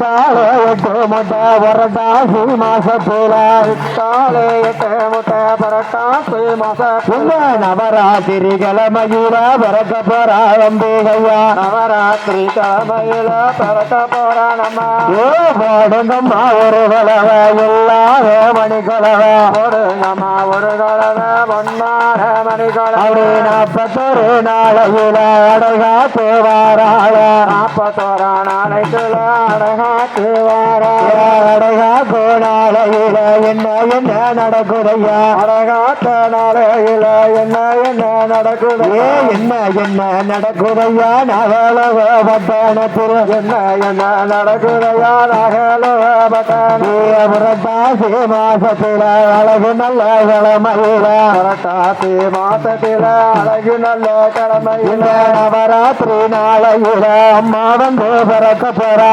விட்டாலே எட்டு முட்டை புரட்டாசி மாசத்துல விட்டாலே எட்டு முட்டை புரட்டாசி மாசம் இந்த நவராத்திரி கிழமையில பிறக்க போறா அம்பிகையா? நவராத்திரி கிழமையில பிறக்க போறானம்மா ஏ போடுங்கம்மா ஒரு கலவை எல்லாரும் மணி கலவை போடுங்கம்மா ஒரு கலவை பொன்மார மணிக்கொலை அப்படி நாற்பத்தொரு நாளையில அடைகாத்து வாராள. நாற்பத்தோரா நாளைக்குள்ள அடகாத்து வாரா என்ன என்ன நடக்குதையா அடகாத்த நாளையில என்ன என்ன நடக்குது என்ன என்ன நடக்குதையா பட்டணத்தில் என்ன என்ன நடக்குதையா நகலோபத்தன் ஏ புரட்டாசி மாசத்துல அழகு நல்ல கிழமையில புரட்டாசி மாசத்தில அழகு நல்ல கிழமையில நவராத்திரி நாளையில அம்மா வந்து பிறக்க போறா.